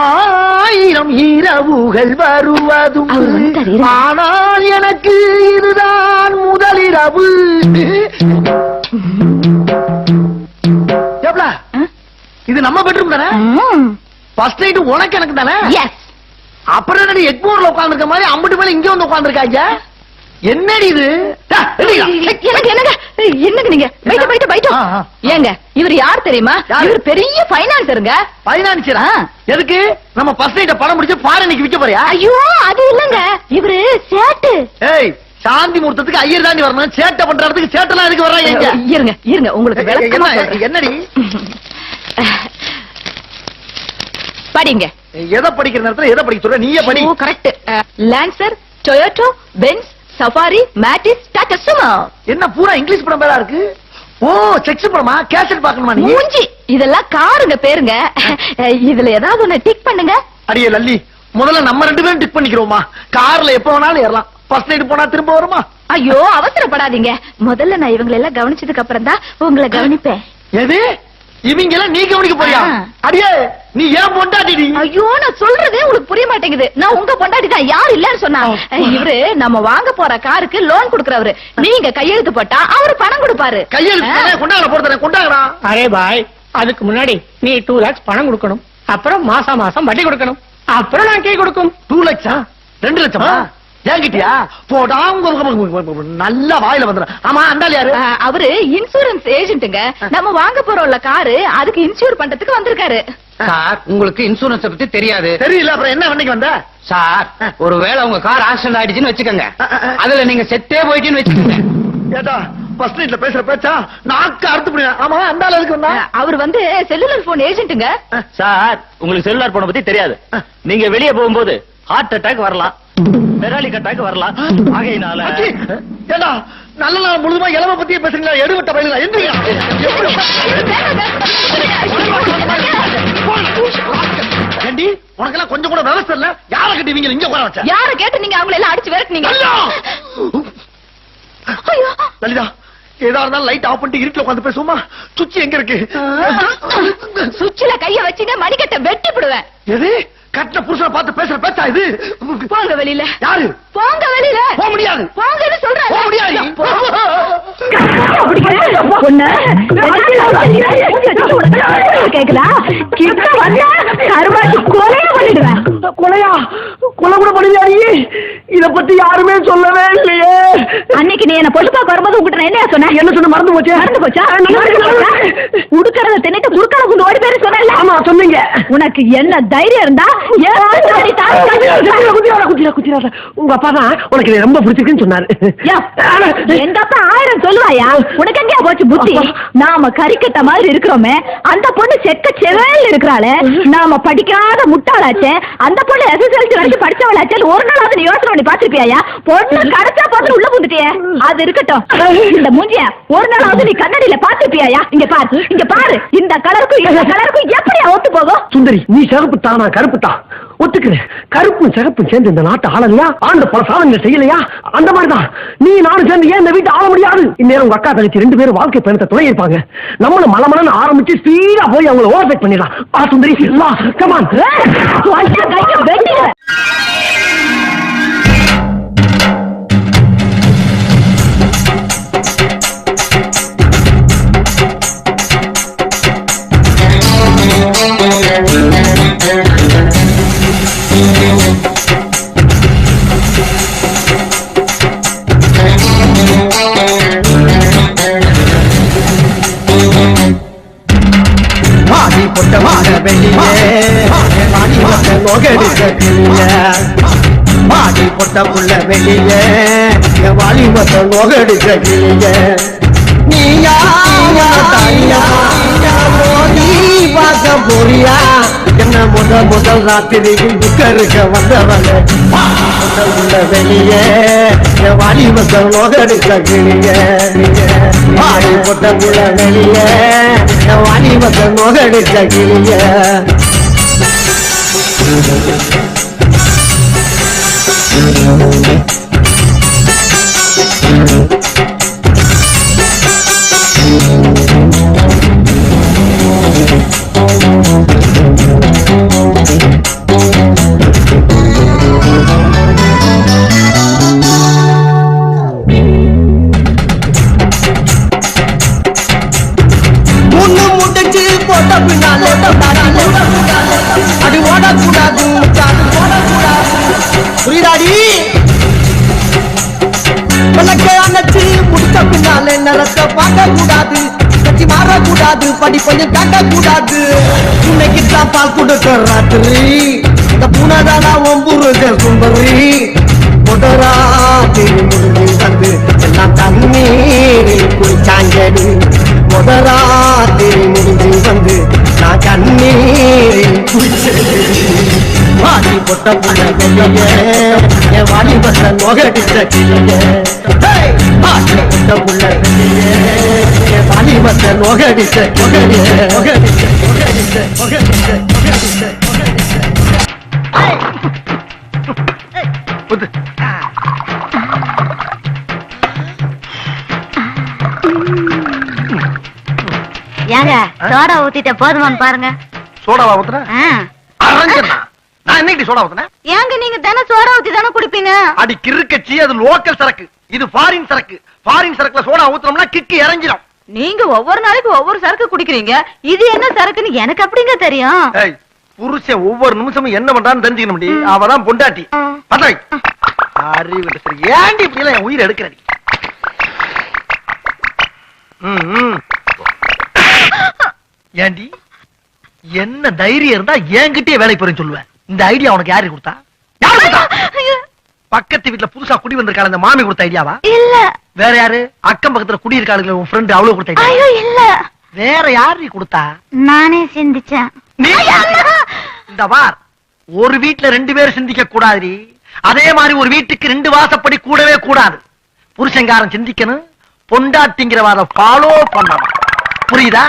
ஆயிரம் இரவுகள் வருவதும். ஆனால் எனக்கு இதுதான் முதலிரவு. இது நம்ம பெட்ரூம் தானே? ஃபர்ஸ்ட் நைட் உனக்கு எனக்கு தானே? அப்புறம் எக்மோர்ல உட்கார்ந்திருக்க மாதிரி அம்பட்டு மேல இங்க வந்து உட்கார்ந்திருக்காங்க? என்னடி இது? என்னங்க? என்னங்க நீங்க? Fight fight fight. ஏங்க இவர் யார் தெரியுமா? இவர் பெரிய பைனான்சருங்க பைனான்சியரா ஆ. எதுக்கு? நம்ம ஃபர்ஸ்ட் படம் முடிச்சு ஃபாரினுக்கு போறியா? ஐயோ அது இல்லங்க. இவரு சேட்டு. ஏய் சாந்தி முகூர்த்தத்துக்கு ஐயர் தாண்டி வரணும். சேட்டை பண்றதுக்கு சேட்டெல்லாம் எதுக்கு வர்றாங்க இங்க? இருங்க இருங்க. உங்களுக்கு விளக்கமா. என்னடி? படிங்க. எதை படிக்கிற நேரத்துல எதை படிக்க சொல்ற? நீயே படி. Correct Lancer Toyota Benz Safari Matiz Tata Sumo என்ன பூரா இங்கிலீஷ் படம் பேரா இருக்கு? ஓ செக்ஸ் படமா? கேசட் பாக்கணுமா நீ? மூஞ்சி. இதெல்லாம் காருங்க பேருங்க. இதுல ஏதாவது ஒண்ணு டிக் பண்ணுங்க. அடியே லல்லி முதல்ல நம்ம ரெண்டு பேரும் டிக் பண்ணிக்கிறோமா? கார்ல எப்ப வேணாலும் ஏறலாம். ஃபர்ஸ்ட் நைட் போனா திரும்ப வருமா? ஐயோ அவசரப்படாதீங்க. முதல்ல நான் இவங்களை எல்லாம் கவனிச்சதுக்கு அப்புறம் தான் உங்களை கவனிப்பேன். எது? இவங்க எல்லாம் நீ கவனிக்க போறியா. அடியே நீ ஏன் பொண்டாட்டிடி? ஐயோ நான் சொல்றதே உங்களுக்கு புரிய மாட்டேங்குது. நான் உங்க பொண்டாட்டி தான் யார் இல்லன்னு சொன்னா. இவரு நம்ம வாங்க போற காருக்கு லோன் கொடுக்கறவரு. நீங்க கையெழுத்து போட்டா அவரு பணம் கொடுப்பாரு. கையெழுத்து கொண்டாட போறத கொண்டாடா அரே பாய் அதுக்கு முன்னாடி நீ டூ லேக்ஸ் பணம் கொடுக்கணும். அப்புறம் மாசம் மாசம் வட்டி கொடுக்கணும். அப்புறம் நான் கை கொடுக்கும். டூ லட்சா ரெண்டு லட்சமா? ஏங்கிட்டியா? போடா நல்ல வாயில வந்துடும் ஆமா அந்தாள் யாரு அவரு இன்சூரன்ஸ் ஏஜென்ட்டுங்க நம்ம வாங்க போறோம்ல காரு அதுக்கு இன்சூர் பண்றதுக்கு வந்திருக்காரு. சார் உங்களுக்கு இன்சூரன்ஸ் பத்தி தெரியாது. தெரியல அப்புறம் என்ன வண்டிக்கு வந்த? சார் ஒருவேளை உங்க கார் ஆக்சிடென்ட் ஆயிடுச்சுன்னு வச்சுக்கோங்க. அதுல நீங்க செத்தே போயிட்டீன்னு வச்சுக்கோங்க. ஏட்டா ஃபர்ஸ்ட் நைட்ல பேசுற பேச்சா? நாக்கு அறுத்து ஆமா அந்தாள் எதுக்கு வந்தா? ஆ, அவர் வந்து செல்லுலர் போன் ஏஜென்ட்டுங்க சார் உங்களுக்கு செல்லுலார் போன பத்தி தெரியாது. நீங்க வெளியே போகும்போது ஹார்ட் அட்டாக் வரலாம். பெராலிக் அட்டாக் வரலாம். ஆகையினால ஏண்டா நல்ல நாள் முழுதுமா இளவ பத்தியே பேசுறீங்களா? எடுவட்ட பயில எந்திரியா ஏண்டி உனக்கெல்லாம் கொஞ்சம் கூட விவசாயம் இல்ல? யார கட்டி இவங்க இங்க உட்கார வச்ச. யார கேட்டு நீங்க அவங்களை எல்லாம் அடிச்சு விரட்டுனீங்க. லலிதா ஏதா இருந்தாலும் லைட் ஆஃப் பண்ணிட்டு இருட்டுல உட்காந்து பேசுவோமா? சுச்சி எங்க இருக்கு? சுவிட்ச்ல கைய வச்சீங்க மணிக்கட்டை வெட்டி விடுவேன் எது? கட்டின புருஷனை பார்த்து பேசுற பேச்சா இது? போங்க வெளியில. யாரு? போங்க வெளியில. போக முடியாது. போங்கன்னு சொல்றேன். போக முடியாது. கேக்குதா கிட்ட வந்தா கருவாச்சி கொலைய பண்ணிடுவேன். கொலையா? கொலை கூட பண்ணியா நீ? இத பத்தி யாருமே சொல்லவே இல்லையே. அன்னைக்கு நீ என்ன பொழுப்பா வரும்போது உங்ககிட்ட நான் என்ன சொன்னேன்? என்ன சொன்ன மறந்து போச்சு? மறந்து போச்சா? உடுக்கறத தின்னுட்டு குறுக்கால கொண்டு ஓடி பேரு சொன்னேன்ல. ஆமா சொன்னீங்க. உனக்கு என்ன தைரியம் இருந்தா உங்க அப்பா தான் உனக்கு ரொம்ப பிடிச்சிருக்குன்னு சொன்னாரு. எங்க அப்பா ஆயிரம் சொல்லுவாயா? உனக்கு எங்கேயா போச்சு புத்தி? நாம கறிக்கட்ட மாதிரி இருக்கிறோமே. அந்த பொண்ணு செக்க செவேல் இருக்கிறாளே. நாம படிக்காத முட்டாளாச்சே. அந்த பொண்ணு எஸ்எஸ்எல்சி வரைக்கும் படிச்சவளாச்சே. ஒரு நாளாவது நீ யோசனை பண்ணி பாத்திருப்பியா பொண்ணு கடைச்சா பார்த்து உள்ள புந்துட்டியே. அது இருக்கட்டும். இந்த மூஞ்சிய ஒரு நாளாவது நீ கண்ணாடியில பாத்திருப்பியா இங்க பாரு. இங்க பாரு. இந்த கலருக்கும் இந்த கலருக்கும் எப்படியா ஒத்து போகும்? சுந்தரி நீ சிகப்பு தானா? கருப்பு தான் ஒத்துக்கிறேன் கருப்பும் சிகப்பும் சேர்ந்து இந்த நாட்டை ஆளலையா? ஆண்டு பல சாதனைகள் செய்யலையா? அந்த மாதிரிதான். நீ நானும் சேர்ந்து ஏன் இந்த வீட்டை ஆள முடியாது? இந்நேரம் உங்க அக்கா தங்கச்சி ரெண்டு பேரும் வாழ்க்கை பயணத்தை துணை இருப்பாங்க. நம்மளும் மலமலன்னு ஆரம்பிச்சு ஸ்பீடா போய் அவங்கள ஓவர்டேக் பண்ணிடலாம். பா சுந்தரி கமான் மாடி பொட்ட புள்ள வெளியே. என் வாலி மொத்த நோகடிக்க கிளிய நீயா தனியா மோதி பார்க்க போறியா? என்ன முதல் முதல் ராத்திரியில் புக்கருக்க வந்தவங்க பொட்ட புள்ள வெளியே. என் வாலி மொத்த நோகடிக்க கிளிய மாடி பொட்ட புள்ள வெளியே. என் வாலி மொத்த நோகடிக்க கிளிய Thank you. Thank பழக்க அணைச்சு முடிச்ச பின்னாலே நிலத்தை பார்க்க கூடாது கட்டி மாறக்கூடாது படிப்பையும் காக்க கூடாது இன்னைக்குதான் பால் கொடுக்க ராத்திரி. இந்த பூனதானா ஒம்புருக சுந்தரி. முதராத்தி முடிஞ்சு தந்து எல்லாம் தண்ணீரில் குளிச்சாங்கடி. முதராத்தி முடிஞ்சு வந்து நான் கண்ணீர் பொட்ட புள்ள வெளியே என் வாடி பத்த நோகடிச்ச கிளியே பொட்ட புள்ள வெளியே என் வாடி பத்த நோகடிச்ச நோகடிச்ச நோகடிச்ச நோகடிச்ச நோகடிச்ச நோகடிச்ச ஏங்க சோடா ஊத்திட்ட போதுமான்னு பாருங்க. சோடாவா நான் என்னைக்கு சோடா ஊத்துனேன் ஏங்க நீங்க தானே சோடா ஊத்தி தானே குடிப்பீங்க? அடி கிறுக்கச்சி அது லோக்கல் சரக்கு. இது ஃபாரின் சரக்கு. ஃபாரின் சரக்குல சோடா ஊத்துனோம்னா கிக்கு இறங்கிடும் நீங்க ஒவ்வொரு நாளைக்கு ஒவ்வொரு சரக்கு குடிக்கிறீங்க. இது என்ன சரக்குன்னு எனக்கு அப்படிங்க தெரியும்? ஏய் புருஷன் ஒவ்வொரு நிமிஷமும் என்ன பண்றான்னு தெரிஞ்சுக்கணும் அவதான் பொண்டாட்டி. பத்தாய் அறிவு சரி. ஏன்டி இப்படி எல்லாம் என் உயிரை எடுக்கிறடி. ஏண்டி என்ன தைரியம் இருந்தா என்கிட்டயே வேலைக்கு போறேன்னு சொல்லுவேன் இந்த ஐடியா உனக்கு யாரு கொடுத்தா? பக்கத்து வீட்டுல புதுசா குடி வந்திருக்காள் அந்த மாமி கொடுத்த ஐடியாவா இல்ல. வேற யாரு? அக்கம் பக்கத்துல குடி இருக்காளுங்களே உன் ஃப்ரெண்ட் அவ்வளவு கொடுத்த ஐடியா ஐயோ இல்ல. வேற யாரு கொடுத்தா? நானே சிந்திச்சேன். இந்த பார் ஒரு வீட்ல ரெண்டு பேர் சிந்திக்க கூடாதுடி. அதே மாதிரி ஒரு வீட்டுக்கு ரெண்டு வாசப்படி கூடவே கூடாது. புருஷங்காரன் சிந்திக்கணும் பொண்டாட்டிங்கிறவாத ஃபாலோ பண்ணணும். புரியுதா?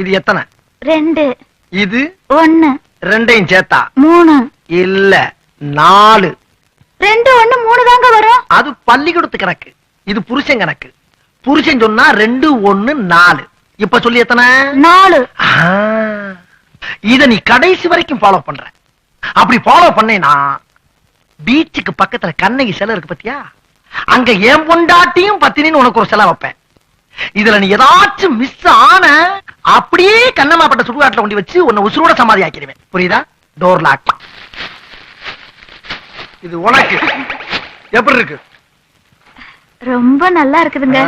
இது எத்தனை? ரெண்டு. இது? ஒண்ணு. ரெண்டையும் சேர்த்தா. மூணு. இல்ல நாலு. ரெண்டு ஒண்ணு மூணு தாங்க வரும். அது பள்ளிக்கூடத்து கணக்கு. இது புருஷன் கணக்கு. புருஷன் சொன்னா ரெண்டு ஒண்ணு நாலு. இப்ப சொல்லி எத்தனை? நாலு. இத நீ கடைசி வரைக்கும் ஃபாலோ பண்ற. அப்படி ஃபாலோ பண்ணேனா பீச்சுக்கு பக்கத்துல கண்ணகி சிலை இருக்கு பத்தியா? அங்க என் பொண்டாட்டியும் பத்தினின்னு உனக்கு ஒரு சிலை வைப்பேன். இதுல நீ ஏதாச்சும் மிஸ் ஆன அப்படியே கண்ணமாப்பட்ட சுடுகாட்டுல கொண்டு வச்சு உன்னை உசுரோட சமாதி ஆக்கிடுவேன் புரியுதா? டோர் லாக் இது உனக்கு. எப்படி இருக்கு? ரொம்ப நல்லா இருக்குதுங்க.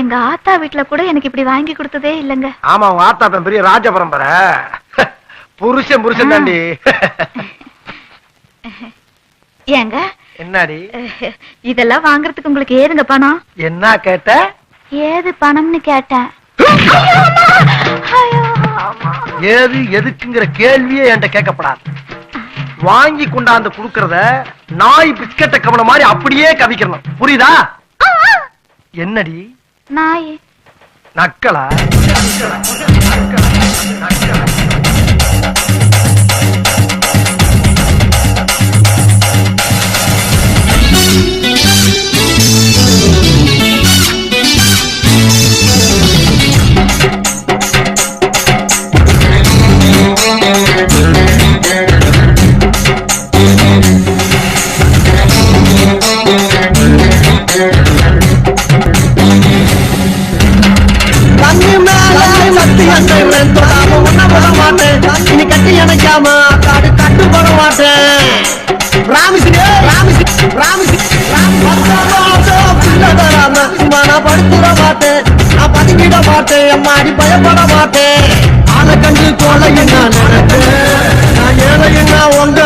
எங்க ஆத்தா வீட்ல கூட எனக்கு இப்படி வாங்கி கொடுத்ததே இல்லங்க. ஆமா உன் ஆத்தாப்பன் பெரிய ராஜ பரம்பரை. புருஷன் புருஷன் தாண்டி. ஏங்க? என்னடி? இதெல்லாம் வாங்குறதுக்கு உங்களுக்கு ஏதுங்க பணம்? என்ன கேட்ட? ஏது பணம்னு கேட்டேன். ஐயோ, அம்மா. ஏது எதுக்குங்கிற கேள்வியே என்கிட்ட கேட்கப்படாது. வாங்கி கொண்டாந்து குடுக்கறத நாய் பிஸ்கட்ட கவன மாதிரி அப்படியே கவிக்கணும். புரியுதா? என்னடி? நாய். நக்கலா? கண்ணு கட்டி காடு கட்டு போட மாட்டேன். ராமிசி ராமிசி ராமிசி நான் படுத்துட மாட்டேன். நான் பதுங்கிட மாட்டேன் பயப்பட மாட்டேன். ஆளை கண்டு கொலை என்ன நடப்பேன் நான் ஏழை என்ன உங்க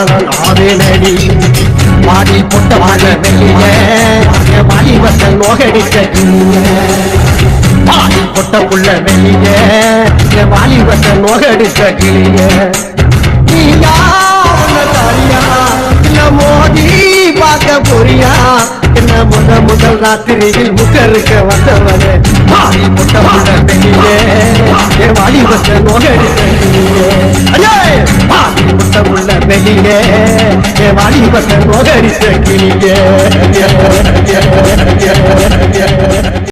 துச்சாதன நானே நடி மாடி பொட்ட வாழ வெளியே மாடி வந்த நோகடிக்க மாடி பொட்ட புள்ள வெளிய வாலி வந்த நோகடிக்க கிளியே நீயா உன்னை தாரியா இல்ல மோதி பார்க்க போறியா? பார்க்கிற முத முதல் ராத்திரியில் முக்கருக்க வந்தவனே. வாரி முட்ட முட பெண்ணியே என் வாலிபத்தை நோகடித்த கிளியே வாரி முட்ட முள்ள பெண்ணியே என் வாலிபத்தை நோகடித்த கிளியே